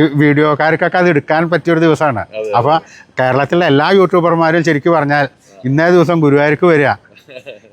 ഈ വീഡിയോക്കാർക്കൊക്കെ അത് എടുക്കാൻ പറ്റിയൊരു ദിവസമാണ്. അപ്പോൾ കേരളത്തിലെ എല്ലാ യൂട്യൂബർമാരും ശരിക്കും പറഞ്ഞാൽ ഇന്നേ ദിവസം ഗുരുവായൂർക്ക് വരിക.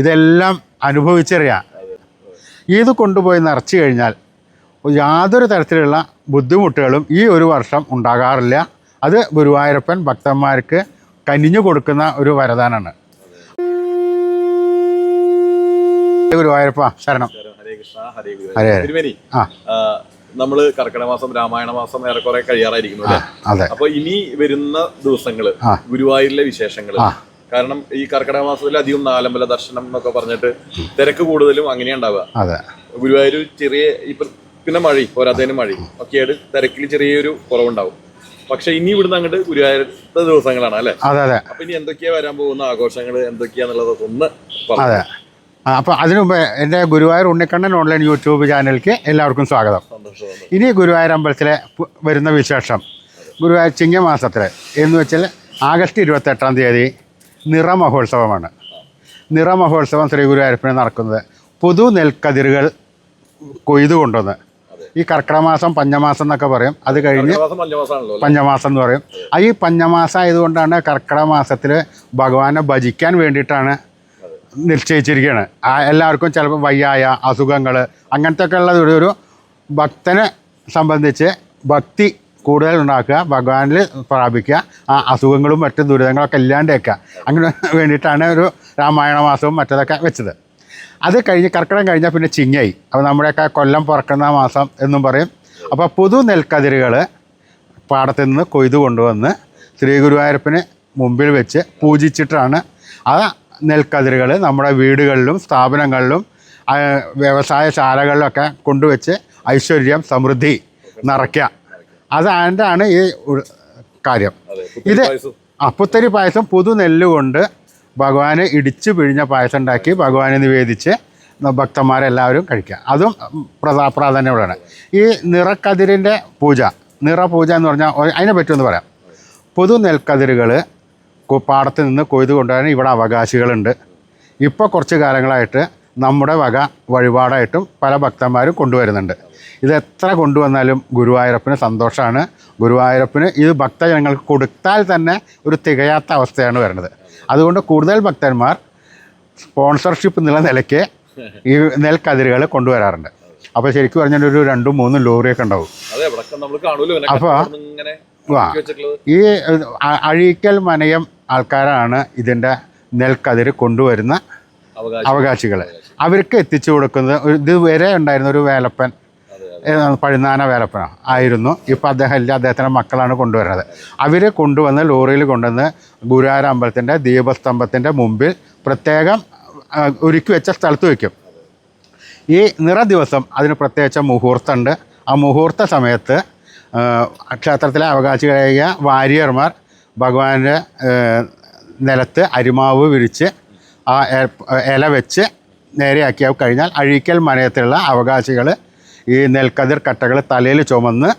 ഇതെല്ലാം അനുഭവിച്ചറിയാം ഇത് കൊണ്ടുപോയി നിറച്ചു കഴിഞ്ഞാൽ യാതൊരു തരത്തിലുള്ള ബുദ്ധിമുട്ടുകളും ഈ ഒരു വർഷം ഉണ്ടാകാറില്ല. അത് ഗുരുവായൂരപ്പൻ ഭക്തന്മാർക്ക് കനിഞ്ഞു കൊടുക്കുന്ന ഒരു വരദാനാണ് ഗുരുവായൂരപ്പ ശരണം. ഹരേ കൃഷ്ണ ഹരേ. ആ ആ, നമ്മൾ കർക്കിടക മാസം രാമായണ മാസം ഏറെക്കുറെ കഴിയാറായിരിക്കുന്നു അല്ലേ? അപ്പൊ ഇനി വരുന്ന ദിവസങ്ങൾ. ഗുരുവായൂരിലെ വിശേഷങ്ങൾ. കാരണം ഈ കർക്കിടക മാസത്തിൽ അധികം നാലമ്പല ദർശനം എന്നൊക്കെ പറഞ്ഞിട്ട് തിരക്ക് കൂടുതലും അങ്ങനെ ഉണ്ടാവുക. ഗുരുവായൂർ ചെറിയ ഇപ്പൊ പിന്നെ മഴ പോരാത്തതിന് മഴ. ഒക്കെയായിട്ട് തിരക്കിൽ ചെറിയൊരു കുറവുണ്ടാവും. പക്ഷെ ഇനി ഇവിടുന്ന് അങ്ങോട്ട് ഗുരുവായൂരത്തെ ദിവസങ്ങളാണ് അല്ലെ? അപ്പൊ ഇനി എന്തൊക്കെയാ വരാൻ പോകുന്ന ആഘോഷങ്ങൾ എന്തൊക്കെയാന്നുള്ളതൊക്കെ ഒന്ന് പറഞ്ഞു അതെ. അപ്പോൾ അതിനു മുമ്പ് എന്റെ ഗുരുവായൂർ ഉണ്ണിക്കണ്ണൻ ഓൺലൈൻ യൂട്യൂബ് ചാനലിലേക്ക് എല്ലാവർക്കും സ്വാഗതം. ഇനി ഗുരുവായൂർ അമ്പലത്തിലെ വരുന്ന വിശേഷം. ഗുരുവായൂർ ചിങ്ങമാസത്തിൽ എന്ന് വെച്ചാൽ ആഗസ്റ്റ് ഇരുപത്തെട്ടാം തീയതി നിറമഹോത്സവമാണ് നിറമഹോത്സവം ശ്രീ ഗുരുവായൂരപ്പന് നടക്കുന്നത്. പുതു നെൽക്കതിരുകൾ കൊയ്തു കൊണ്ടുവന്ന്. ഈ കർക്കിടമാസം പഞ്ഞമാസം എന്നൊക്കെ പറയും. അത് കഴിഞ്ഞ് കർക്കിടക മാസം പഞ്ചമാസമാണല്ലോ അല്ലേ? പഞ്ഞമാസം എന്ന് പറയും. ആ ഈ പഞ്ഞമാസം ആയതുകൊണ്ടാണ് കർക്കിടമാസത്തിൽ ഭഗവാനെ ഭജിക്കാൻ വേണ്ടിയിട്ടാണ് നിശ്ചയിച്ചിരിക്കുകയാണ്. എല്ലാവർക്കും ചിലപ്പോൾ വയ്യായ അസുഖങ്ങൾ അങ്ങനത്തെ ഒക്കെ ഉള്ളത് ഒരു ഒരു ഭക്തനെ സംബന്ധിച്ച് ഭക്തി കൂടുതൽ ഉണ്ടാക്കുക ഭഗവാനിൽ പ്രാപിക്കുക ആ അസുഖങ്ങളും മറ്റ് ദുരിതങ്ങളൊക്കെ ഇല്ലാണ്ടേക്കുക. അങ്ങനെ വേണ്ടിയിട്ടാണ് ഒരു രാമായണ മാസവും മറ്റതൊക്കെ വെച്ചത്. അത് കഴിഞ്ഞ് കർക്കിടം കഴിഞ്ഞാൽ പിന്നെ ചിങ്ങായി. അപ്പോൾ നമ്മുടെയൊക്കെ കൊല്ലം പുറക്കുന്ന മാസം എന്നും പറയും. അപ്പോൾ പുതു നെൽക്കതിരുകൾ പാടത്തു നിന്ന് കൊയ്തു കൊണ്ടുവന്ന് ശ്രീ ഗുരുവായൂരപ്പന് മുമ്പിൽ വെച്ച് പൂജിച്ചിട്ടാണ് ആ നെൽക്കതിരുകൾ നമ്മുടെ വീടുകളിലും സ്ഥാപനങ്ങളിലും വ്യവസായ ശാലകളിലൊക്കെ കൊണ്ടുവച്ച് ഐശ്വര്യം സമൃദ്ധി നിറയ്ക്കുക. അതാണ് ഈ കാര്യം. ഇത് അപ്പുത്തരി പായസം പുതു നെല്ലുകൊണ്ട് ഭഗവാനെ ഇടിച്ചു പിഴിഞ്ഞ പായസം ഉണ്ടാക്കി ഭഗവാനെ നിവേദിച്ച് ഭക്തന്മാരെല്ലാവരും കഴിക്കുക. അതും പ്രധാ പ്രാധാന്യമുള്ളതാണ്. ഈ നിറക്കതിരിന്റെ പൂജ നിറ പൂജ എന്ന് പറഞ്ഞാൽ അതിനെ പറ്റുമെന്ന് പറയാം. പുതു നെൽക്കതിരുകൾ പാടത്ത് നിന്ന് കൊയ്ത് കൊണ്ടുവരാൻ ഇവിടെ അവകാശികളുണ്ട്. ഇപ്പോൾ കുറച്ച് കാലങ്ങളായിട്ട് നമ്മുടെ വക വഴിപാടായിട്ടും പല ഭക്തന്മാരും കൊണ്ടുവരുന്നുണ്ട്. ഇത് എത്ര കൊണ്ടുവന്നാലും ഗുരുവായൂരപ്പന് സന്തോഷമാണ് ഗുരുവായൂരപ്പന് ഇത് ഭക്തജനങ്ങൾക്ക് കൊടുത്താൽ തന്നെ ഒരു തികയാത്ത അവസ്ഥയാണ് വരുന്നത്. അതുകൊണ്ട് കൂടുതൽ ഭക്തന്മാർ സ്പോൺസർഷിപ്പ് എന്നുള്ള നിലയ്ക്ക് ഈ നെൽക്കതിരുകൾ കൊണ്ടുവരാറുണ്ട്. അപ്പോൾ ശരിക്കും പറഞ്ഞാൽ ഒരു രണ്ടും മൂന്നും ലോറിയൊക്കെ ഉണ്ടാവും. അപ്പോൾ. ഈ അഴീക്കൽ മനയം ആൾക്കാരാണ് ഇതിന്റെ നെൽക്കതിർ കൊണ്ടുവരുന്ന അവകാശം അവകാശികൾ അവർക്ക് എത്തിച്ചു കൊടുക്കുന്നത് ഒരു ഇതുവരെ ഉണ്ടായിരുന്ന ഒരു വേലപ്പൻ പഴുന്നാന വേലപ്പനോ ആയിരുന്നു. ഇപ്പോൾ അദ്ദേഹം ഇല്ല അദ്ദേഹത്തിന്റെ മക്കളാണ് കൊണ്ടുവരുന്നത്. അവർ കൊണ്ടുവന്ന് ലോറിയിൽ കൊണ്ടുവന്ന് ഗുരുവാര അമ്പലത്തിന്റെ ദീപസ്തംഭത്തിന്റെ മുമ്പിൽ പ്രത്യേകം ഒരുക്കി വെച്ച സ്ഥലത്ത് വയ്ക്കും ഈ നിറ ദിവസം അതിന് പ്രത്യേകിച്ച മുഹൂർത്തമുണ്ട്. ആ മുഹൂർത്ത സമയത്ത് ക്ഷേത്രത്തിലെ അവകാശികളായ വാരിയർമാർ ഭഗവാന്റെ നിലത്ത് അരിമാവ് വിരിച്ച് ആ ഇല വെച്ച് നേരെയാക്കി. കഴിഞ്ഞാൽ അഴീക്കൽ മനയത്തിലുള്ള അവകാശികൾ ഈ നെൽക്കതിർ കട്ടകൾ തലയിൽ ചുമന്ന്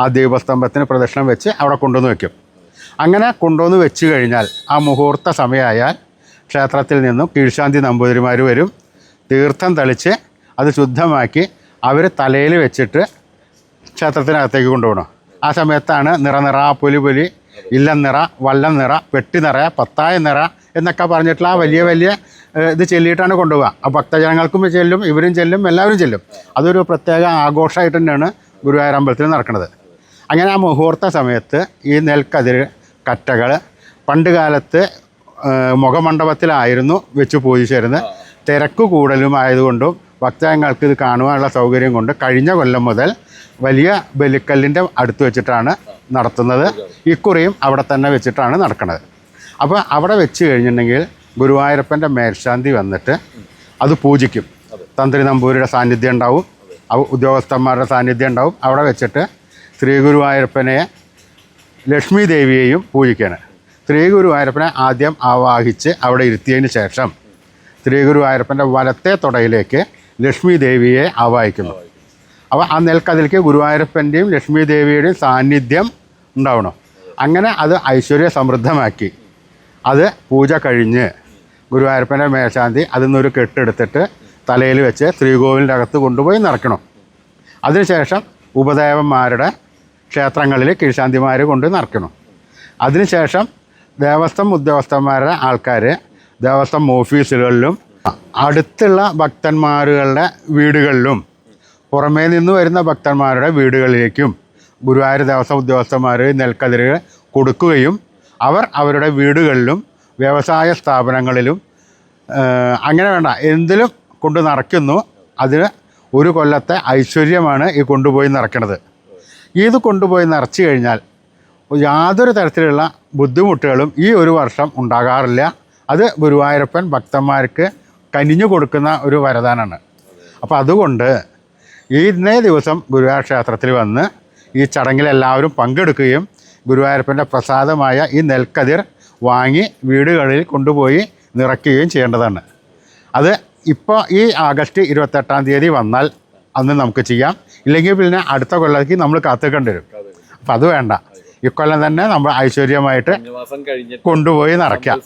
ആ ദീപസ്തംഭത്തിന് പ്രദക്ഷിണം വെച്ച് അവിടെ കൊണ്ടുവന്ന് വയ്ക്കും അങ്ങനെ കൊണ്ടുവന്ന് വെച്ച് കഴിഞ്ഞാൽ ആ മുഹൂർത്ത സമയമായാൽ ക്ഷേത്രത്തിൽ നിന്നും കീഴ്ശാന്തി നമ്പൂതിരിമാർ വരും. തീർത്ഥം തളിച്ച് അത് ശുദ്ധമാക്കി അവർ തലയിൽ വെച്ചിട്ട് ക്ഷേത്രത്തിനകത്തേക്ക് കൊണ്ടുപോകണം. ആ സമയത്താണ് നിറനിറ നിറ പുലി പുലി ഇല്ലം നിറ വല്ലം നിറ വെട്ടി നിറ പത്തായ നിറ എന്നൊക്കെ പറഞ്ഞിട്ടുള്ള ആ വലിയ വലിയ ഇത് ചെല്ലിയിട്ടാണ് കൊണ്ടുപോകുക ആ ഭക്തജനങ്ങൾക്കും ചെല്ലും ഇവരും ചെല്ലും എല്ലാവരും ചെല്ലും. അതൊരു പ്രത്യേക ആഘോഷമായിട്ട് തന്നെയാണ് ഗുരുവായൂർ അമ്പലത്തിൽ നടക്കുന്നത്. അങ്ങനെ ആ മുഹൂർത്ത സമയത്ത് ഈ നെൽക്കതിർ കറ്റകൾ പണ്ട് കാലത്ത് മുഖമണ്ഡപത്തിലായിരുന്നു വെച്ച് പൂജിച്ചിരുന്നത്. തിരക്ക് കൂടുതലും ആയതുകൊണ്ടും ഭക്തജനങ്ങൾക്ക് ഇത് കാണുവാനുള്ള സൗകര്യം കൊണ്ട് കഴിഞ്ഞ കൊല്ലം മുതൽ വലിയ ബലിക്കല്ലിന്റെ അടുത്ത് വെച്ചിട്ടാണ് നടത്തുന്നത്. ഇക്കുറിയും അവിടെ തന്നെ വെച്ചിട്ടാണ് നടക്കുന്നത് അപ്പോൾ അവിടെ വെച്ച് കഴിഞ്ഞിട്ടുണ്ടെങ്കിൽ ഗുരുവായൂരപ്പന്റെ മേൽശാന്തി വന്നിട്ട് അത് പൂജിക്കും. തന്ത്രി നമ്പൂരിയുടെ സാന്നിധ്യം ഉണ്ടാവും. ഉദ്യോഗസ്ഥന്മാരുടെ സാന്നിധ്യം ഉണ്ടാവും. അവിടെ വെച്ചിട്ട് ശ്രീ ഗുരുവായൂരപ്പനെ ലക്ഷ്മി ദേവിയെയും പൂജിക്കുകയാണ് ശ്രീ ഗുരുവായൂരപ്പനെ ആദ്യം ആവാഹിച്ച് അവിടെ ഇരുത്തിയതിന് ശേഷം ശ്രീ ഗുരുവായൂരപ്പന്റെ വലത്തെ തുടയിലേക്ക് ലക്ഷ്മി ദേവിയെ ആവാഹിക്കുന്നു. അപ്പോൾ ആ നെൽക്കതിലേക്ക് ഗുരുവായൂരപ്പന്റെയും ലക്ഷ്മി ദേവിയുടെയും സാന്നിധ്യം ഉണ്ടാവണം. അങ്ങനെ അത് ഐശ്വര്യ സമൃദ്ധമാക്കി. അത് പൂജ കഴിഞ്ഞ് ഗുരുവായൂരപ്പന്റെ മേശാന്തി അതിൽ നിന്നൊരു കെട്ടെടുത്തിട്ട് തലയിൽ വെച്ച് ശ്രീകോവിലിന്റെ അകത്ത് കൊണ്ടുപോയി നിറയ്ക്കണം അതിനുശേഷം ഉപദേവന്മാരുടെ ക്ഷേത്രങ്ങളിൽ കീഴ്ശാന്തിമാർ കൊണ്ട് നിറയ്ക്കണം അതിനുശേഷം ദേവസ്വം ഉദ്യോഗസ്ഥന്മാരുടെ ആൾക്കാർ ദേവസ്വം ഓഫീസുകളിലും അടുത്തുള്ള ഭക്തന്മാരുടെ വീടുകളിലും പുറമേ നിന്ന് വരുന്ന ഭക്തന്മാരുടെ വീടുകളിലേക്കും ഗുരുവായൂർ ദേവസ്വം ഉദ്യോഗസ്ഥന്മാർ നെൽക്കതിരുകൾ കൊടുക്കുകയും അവർ അവരുടെ വീടുകളിലും വ്യവസായ സ്ഥാപനങ്ങളിലും അങ്ങനെ വേണ്ട എന്തിലും കൊണ്ട് നിറയ്ക്കുന്നു അതിന് ഒരു കൊല്ലത്തെ ഐശ്വര്യമാണ് ഈ കൊണ്ടുപോയി നിറയ്ക്കുന്നത് ഇത് കൊണ്ടുപോയി നിറച്ചു കഴിഞ്ഞാൽ യാതൊരു തരത്തിലുള്ള ബുദ്ധിമുട്ടുകളും ഈ ഒരു വർഷം ഉണ്ടാകാറില്ല. അത് ഗുരുവായൂരപ്പൻ ഭക്തന്മാർക്ക് കനിഞ്ഞു കൊടുക്കുന്ന ഒരു വരദാനാണ് അപ്പോൾ അതുകൊണ്ട് ഇന്നേ ദിവസം ഗുരുവായൂർ ക്ഷേത്രത്തിൽ വന്ന് ഈ ചടങ്ങിൽ എല്ലാവരും പങ്കെടുക്കുകയും ഗുരുവായൂരപ്പന്റെ പ്രസാദമായ ഈ നെൽക്കതിർ വാങ്ങി വീടുകളിൽ കൊണ്ടുപോയി നിറയ്ക്കുകയും ചെയ്യേണ്ടതാണ്. അത് ഇപ്പോൾ ഈ ആഗസ്റ്റ് ഇരുപത്തെട്ടാം തീയതി വന്നാൽ അന്ന് നമുക്ക് ചെയ്യാം. ഇല്ലെങ്കിൽ പിന്നെ അടുത്ത കൊല്ലത്തേക്ക് നമ്മൾ കാത്തിക്കേണ്ടി വരും. അപ്പം അത് വേണ്ട. ഇക്കൊല്ലം തന്നെ നമ്മൾ ഐശ്വര്യമായിട്ട് കൊണ്ടുപോയി നിറയ്ക്കാം.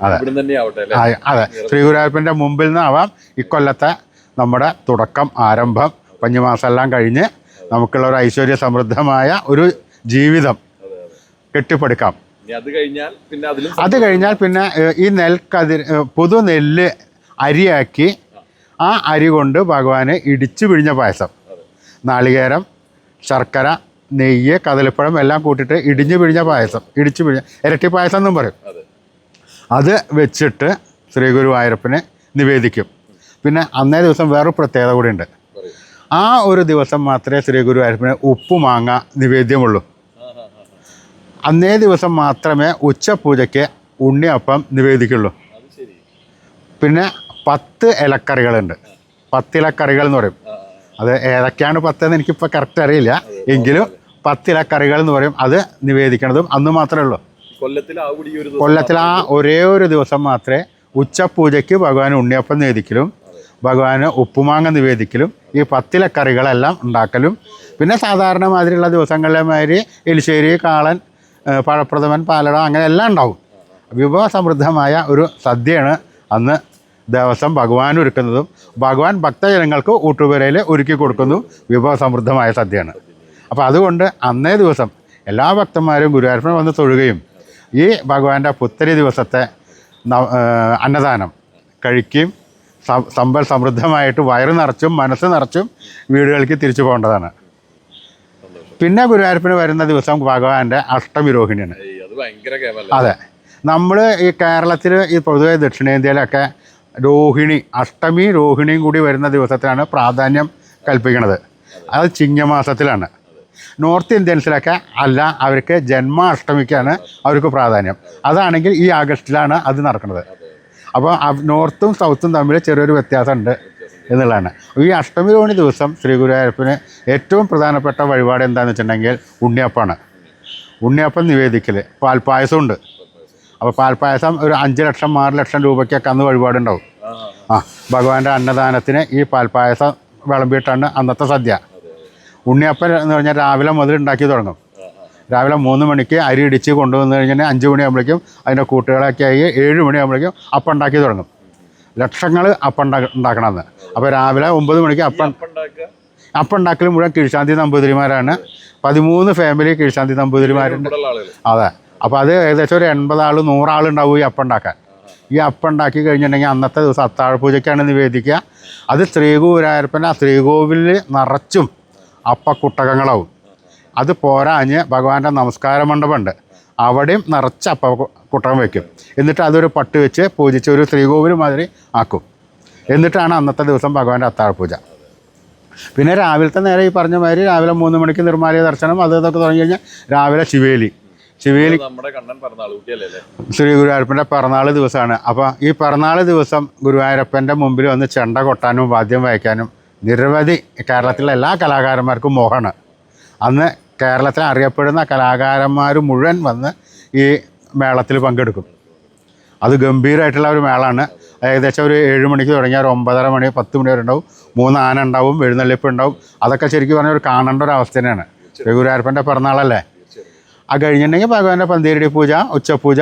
അതെ. അതെ. ശ്രീ ഗുരുവായൂരപ്പന്റെ മുമ്പിൽ നിന്നാവാം ഇക്കൊല്ലത്തെ നമ്മുടെ തുടക്കം ആരംഭം പഞ്ഞുമാസമെല്ലാം കഴിഞ്ഞ് നമുക്കുള്ള ഒരു ഐശ്വര്യ സമൃദ്ധമായ ഒരു ജീവിതം കെട്ടിപ്പടുക്കാം. അത് കഴിഞ്ഞാൽ പിന്നെ അതിലും അത് കഴിഞ്ഞാൽ പിന്നെ ഈ നെൽക്കതിർ പുതു നെല്ല് അരിയാക്കി ആ അരി കൊണ്ട് ഭഗവാന് ഇടിച്ചു പിഴിഞ്ഞ പായസം. നാളികേരം ശർക്കര നെയ്യ് കദളിപ്പഴം എല്ലാം കൂട്ടിയിട്ട് ഇടിഞ്ഞു പിഴിഞ്ഞ പായസം. ഇടിച്ചു പിഴിഞ്ഞ ഇരട്ടി പായസം എന്നും പറയും. അത് വെച്ചിട്ട് ശ്രീ ഗുരുവായൂരപ്പനെ നിവേദിക്കും. പിന്നെ അന്നേ ദിവസം വേറൊരു പ്രത്യേകത കൂടിയുണ്ട്. ആ ഒരു ദിവസം മാത്രമേ ശ്രീ ഗുരു അരിപ്പിന് ഉപ്പ് മാങ്ങ നിവേദ്യമുള്ളൂ. അന്നേ ദിവസം മാത്രമേ ഉച്ചപൂജയ്ക്ക് ഉണ്ണിയപ്പം നിവേദിക്കുള്ളൂ. പിന്നെ പത്ത് ഇലക്കറികളുണ്ട്. പത്ത് ഇലക്കറികൾ എന്ന് പറയും. അത് ഏതൊക്കെയാണ് പത്തെന്ന് എനിക്കിപ്പോൾ കറക്റ്റ് അറിയില്ല. എങ്കിലും പത്ത് ഇലക്കറികൾ എന്ന് പറയും. അത് നിവേദിക്കണതും അന്ന് മാത്രമേ ഉള്ളൂ. കൊല്ലത്തിൽ ആ ഒരേ ഒരു ദിവസം മാത്രമേ ഉച്ചപൂജയ്ക്ക് ഭഗവാൻ ഉണ്ണിയപ്പം നിവേദിക്കലും ഭഗവാന് ഉപ്പുമാങ്ങ നിവേദിക്കലും ഈ പത്തില കറികളെല്ലാം ഉണ്ടാക്കലും. പിന്നെ സാധാരണ മാതിരിയുള്ള ദിവസങ്ങളിലെ മാതിരി എലിശ്ശേരി കാളൻ പഴപ്രഥമൻ പാലട അങ്ങനെ എല്ലാം ഉണ്ടാവും. വിഭവസമൃദ്ധമായ ഒരു സദ്യയാണ് അന്ന് ദേവസ്വം ഭഗവാൻ ഒരുക്കുന്നതും. ഭഗവാൻ ഭക്തജനങ്ങൾക്ക് ഊട്ടുപുരയിൽ ഒരുക്കി കൊടുക്കുന്നു വിഭവസമൃദ്ധമായ സദ്യയാണ്. അപ്പോൾ അതുകൊണ്ട് അന്നേ ദിവസം എല്ലാ ഭക്തന്മാരും ഗുരുവായൂരപ്പനെ വന്ന് തൊഴുകയും ഈ ഭഗവാന്റെ പുത്തരി ദിവസത്തെ അന്നദാനം കഴിക്കുകയും സമ്പൽ സമൃദ്ധമായിട്ട് വയറ് നിറച്ചും മനസ്സ് നിറച്ചും വീടുകളിലേക്ക് തിരിച്ചു പോകേണ്ടതാണ്. പിന്നെ ഗുരുവായൂരപ്പന് വരുന്ന ദിവസം ഭഗവാന്റെ കേമല്ലേ? അതെ. നമ്മൾ ഈ കേരളത്തിൽ ഈ പൊതുവെ ദക്ഷിണേന്ത്യയിലൊക്കെ രോഹിണി അഷ്ടമി രോഹിണിയും കൂടി വരുന്ന ദിവസത്തിലാണ് പ്രാധാന്യം കൽപ്പിക്കുന്നത് അത് ചിങ്ങമാസത്തിലാണ്. നോർത്ത് ഇന്ത്യൻസിലൊക്കെ അല്ല അവർക്ക് ജന്മാഷ്ടമിക്കാണ് അവർക്ക് പ്രാധാന്യം. അതാണെങ്കിൽ ഈ ആഗസ്റ്റിലാണ് അത് നടക്കുന്നത്. അപ്പോൾ നോർത്തും സൗത്തും തമ്മിൽ ചെറിയൊരു വ്യത്യാസമുണ്ട് എന്നുള്ളതാണ്. ഈ അഷ്ടമി തോണി ദിവസം ശ്രീ ഗുരുവായൂരപ്പന് ഏറ്റവും പ്രധാനപ്പെട്ട വഴിപാട് എന്താണെന്ന് വെച്ചിട്ടുണ്ടെങ്കിൽ ഉണ്ണിയപ്പമാണ്. ഉണ്ണിയപ്പം നിവേദിക്കൽ പാൽപ്പായസം ഉണ്ട് അപ്പോൾ പാൽപ്പായസം ഒരു അഞ്ച് ലക്ഷം ആറ് ലക്ഷം രൂപയ്ക്കൊക്കെ അന്ന് വഴിപാടുണ്ടാവും. ആ ഭഗവാന്റെ അന്നദാനത്തിന് ഈ പാൽപ്പായസം വിളമ്പിയിട്ടാണ് അന്നത്തെ സദ്യ. ഉണ്ണിയപ്പം എന്ന് പറഞ്ഞാൽ രാവിലെ മുതൽ ഉണ്ടാക്കി തുടങ്ങും. രാവിലെ മൂന്ന് മണിക്ക് അരി ഇടിച്ച് കൊണ്ടുവന്ന് കഴിഞ്ഞാൽ അഞ്ച് മണിയാകുമ്പോഴേക്കും അതിന്റെ കൂട്ടുകളൊക്കെ ആയി ഏഴ് മണിയാകുമ്പോഴേക്കും അപ്പം ഉണ്ടാക്കി തുടങ്ങും. ലക്ഷങ്ങൾ അപ്പം ഉണ്ടാക്കണമെന്ന്. അപ്പോൾ രാവിലെ ഒമ്പത് മണിക്ക് അപ്പം അപ്പം ഉണ്ടാക്കുക? അപ്പം ഉണ്ടാക്കൽ മുഴുവൻ കീഴ്ശാന്തി നമ്പൂതിരിമാരാണ്. പതിമൂന്ന് ഫാമിലി കീഴ്ശാന്തി നമ്പൂതിരിമാരുണ്ട്. അതെ. അപ്പോൾ അത് ഏകദേശം ഒരു എൺപതാൾ നൂറാളുണ്ടാവും ഈ അപ്പം ഉണ്ടാക്കാൻ. ഈ അപ്പം ഉണ്ടാക്കി കഴിഞ്ഞിട്ടുണ്ടെങ്കിൽ അന്നത്തെ ദിവസം അത്താഴപൂജയ്ക്കാണ് നിവേദിക്കുക. അത് ശ്രീകൂരായപ്പൻ ആ ശ്രീകോവിലിൽ നിറച്ചും അപ്പക്കുട്ടകങ്ങളാവും. അത് പോരാഞ്ഞ് ഭഗവാന്റെ നമസ്കാര മണ്ഡപമുണ്ട്. അവിടെയും നിറച്ച് അപ്പ കുട്ടകം വയ്ക്കും. എന്നിട്ട് അതൊരു പട്ട് വെച്ച് പൂജിച്ച് ഒരു ശ്രീകോവിൽ മാതിരി ആക്കും. എന്നിട്ടാണ് അന്നത്തെ ദിവസം ഭഗവാന്റെ അത്താഴപൂജ പിന്നെ രാവിലത്തെ നേരെ ഈ പറഞ്ഞ മാതിരി രാവിലെ മൂന്ന് മണിക്ക് നിർമ്മാലയ ദർശനം അത് ഇതൊക്കെ തുടങ്ങി കഴിഞ്ഞാൽ രാവിലെ ശിവേലി. ശിവേലി ശ്രീ ഗുരുവായൂരപ്പന്റെ പിറന്നാൾ ദിവസമാണ്. അപ്പോൾ ഈ പിറന്നാൾ ദിവസം ഗുരുവായൂരപ്പന്റെ മുമ്പിൽ വന്ന് ചെണ്ട കൊട്ടാനും വാദ്യം വായിക്കാനും നിരവധി കേരളത്തിലെ എല്ലാ കലാകാരന്മാർക്കും മോഹമാണ്. അന്ന് കേരളത്തിൽ അറിയപ്പെടുന്ന കലാകാരന്മാർ മുഴുവൻ വന്ന് ഈ മേളത്തിൽ പങ്കെടുക്കും. അത് ഗംഭീരമായിട്ടുള്ള ഒരു മേളമാണ് ഏകദേശം ഒരു ഏഴ് മണിക്ക് തുടങ്ങിയ ഒരു ഒമ്പതര മണി പത്ത് മണി വരെ ഉണ്ടാവും. മൂന്ന് ആന ഉണ്ടാവും എഴുന്നള്ളിപ്പ് ഉണ്ടാവും. അതൊക്കെ ശരിക്കും പറഞ്ഞാൽ ഒരു കാണേണ്ട ഒരു അവസ്ഥ തന്നെയാണ്. ഗുരുവായൂരപ്പന്റെ പിറന്നാളല്ലേ? ആ കഴിഞ്ഞിട്ടുണ്ടെങ്കിൽ ഭഗവാന്റെ പന്തീരടി പൂജ ഉച്ചപൂജ.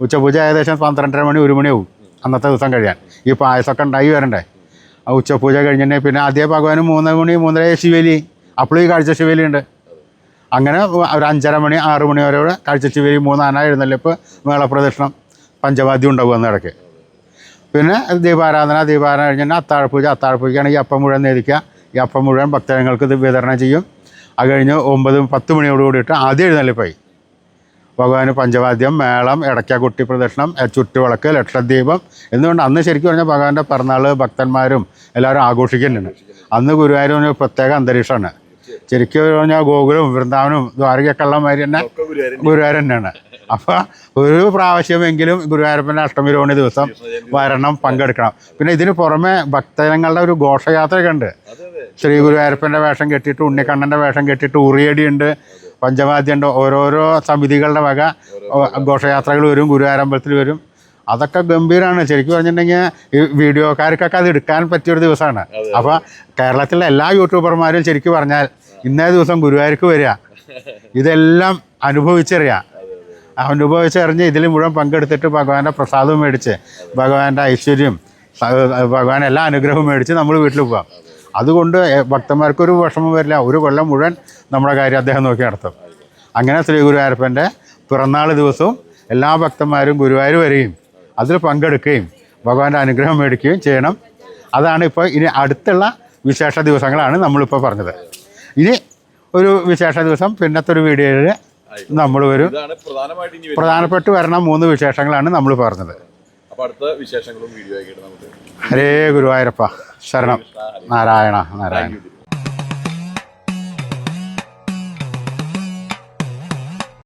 ഉച്ചപൂജ ഏകദേശം പന്ത്രണ്ടര മണി ഒരു മണിയാവും അന്നത്തെ ദിവസം കഴിയാൻ. ഈ പായസമൊക്കെ ഉണ്ടായി വരണ്ടേ? ആ ഉച്ചപൂജ കഴിഞ്ഞിട്ടുണ്ടെങ്കിൽ പിന്നെ ആദ്യം ഭഗവാന് മൂന്ന് മണി മൂന്നര ശിവേലി. അപ്പോഴും ഈ കാഴ്ച ശിവേലി ഉണ്ട് അങ്ങനെ ഒരു അഞ്ചര മണി ആറ് മണി വരെ കാഴ്ചച്ചിവരി മൂന്നാന എഴുന്നള്ളിപ്പ് മേളപ്രദക്ഷിണം പഞ്ചവാദ്യം ഉണ്ടാവും അന്ന് ഇടയ്ക്ക്. പിന്നെ ദീപാരാധന ദീപാരാധന കഴിഞ്ഞാൽ അത്താഴപൂജ അത്താഴപൂജയ്ക്കാണ് ഈ അപ്പം മുഴുവൻ നേരിക്കുക ഈ അപ്പം മുഴുവൻ ഭക്തജനങ്ങൾക്ക് ഇത് വിതരണം ചെയ്യും. അത് കഴിഞ്ഞ് ഒമ്പത് പത്ത് മണിയോട് കൂടിയിട്ട് ആദ്യം എഴുന്നള്ളിപ്പായി ഭഗവാന് പഞ്ചവാദ്യം മേളം ഇടയ്ക്ക ഇടയ്ക്കാക്കുട്ടി പ്രദക്ഷിണം ചുറ്റുവിളക്ക് ലക്ഷദ്വീപം എന്നുകൊണ്ട് അന്ന് ശരിക്കും പറഞ്ഞാൽ ഭഗവാന്റെ പിറന്നാൾ ഭക്തന്മാരും എല്ലാവരും ആഘോഷിക്കുന്നുണ്ട്. അന്ന് ഗുരുവായൂർ പ്രത്യേക അന്തരീക്ഷമാണ്. ശരിക്കും പറഞ്ഞാൽ ഗോകുലവും വൃന്ദാവനും ദ്വാരകയൊക്കെ ഉള്ള മാതിരി തന്നെ ഗുരുവായൂർ തന്നെയാണ്. അപ്പോൾ ഒരു പ്രാവശ്യമെങ്കിലും ഗുരുവായൂരപ്പന്റെ അഷ്ടമി രോണി ദിവസം വരണം പങ്കെടുക്കണം. പിന്നെ ഇതിന് പുറമെ ഭക്തജനങ്ങളുടെ ഒരു ഘോഷയാത്രയൊക്കെ ഉണ്ട്. ശ്രീ ഗുരുവായൂരപ്പന്റെ വേഷം കെട്ടിയിട്ട് ഉണ്ണിക്കണ്ണന്റെ വേഷം കെട്ടിയിട്ട് ഉറിയടിയുണ്ട്. പഞ്ചവാദ്യമുണ്ട് ഓരോരോ സമിതികളുടെ വക ഘോഷയാത്രകൾ വരും ഗുരുവായൂരമ്പലത്തിൽ വരും. അതൊക്കെ ഗംഭീരമാണ് ശരിക്കും പറഞ്ഞിട്ടുണ്ടെങ്കിൽ ഈ വീഡിയോക്കാർക്കൊക്കെ അത് എടുക്കാൻ പറ്റിയൊരു ദിവസമാണ്. അപ്പോൾ കേരളത്തിലെ എല്ലാ യൂട്യൂബർമാരും ശരിക്കും പറഞ്ഞാൽ ഇന്നേ ദിവസം ഗുരുവായൂർക്ക് വരിക. ഇതെല്ലാം അനുഭവിച്ചറിയാം. അനുഭവിച്ചറിഞ്ഞ് ഇതിൽ മുഴുവൻ പങ്കെടുത്തിട്ട് ഭഗവാന്റെ പ്രസാദവും മേടിച്ച് ഭഗവാന്റെ ഐശ്വര്യം ഭഗവാൻ എല്ലാ അനുഗ്രഹവും മേടിച്ച് നമ്മൾ വീട്ടിൽ പോകാം അതുകൊണ്ട് ഭക്തന്മാർക്കൊരു വിഷമം വരില്ല. ഒരു കൊല്ലം മുഴുവൻ നമ്മുടെ കാര്യം അദ്ദേഹം നോക്കി നടത്തും. അങ്ങനെ ശ്രീ ഗുരുവായൂരപ്പന്റെ പിറന്നാൾ ദിവസവും എല്ലാ ഭക്തന്മാരും ഗുരുവായൂർ വരികയും അതിൽ പങ്കെടുക്കുകയും ഭഗവാന്റെ അനുഗ്രഹം മേടിക്കുകയും ചെയ്യണം. അതാണ് ഇപ്പോൾ ഇനി അടുത്തുള്ള വിശേഷ ദിവസങ്ങളാണ് നമ്മളിപ്പോൾ പറഞ്ഞത്. ഇനി ഒരു വിശേഷ ദിവസം പിന്നത്തെ ഒരു വീഡിയോയിൽ നമ്മൾ വരും. പ്രധാനപ്പെട്ട് വരണ മൂന്ന് വിശേഷങ്ങളാണ് നമ്മൾ പറഞ്ഞത്. ഹരേ ഗുരുവായൂരപ്പ. ശരണം. നാരായണ നാരായണ.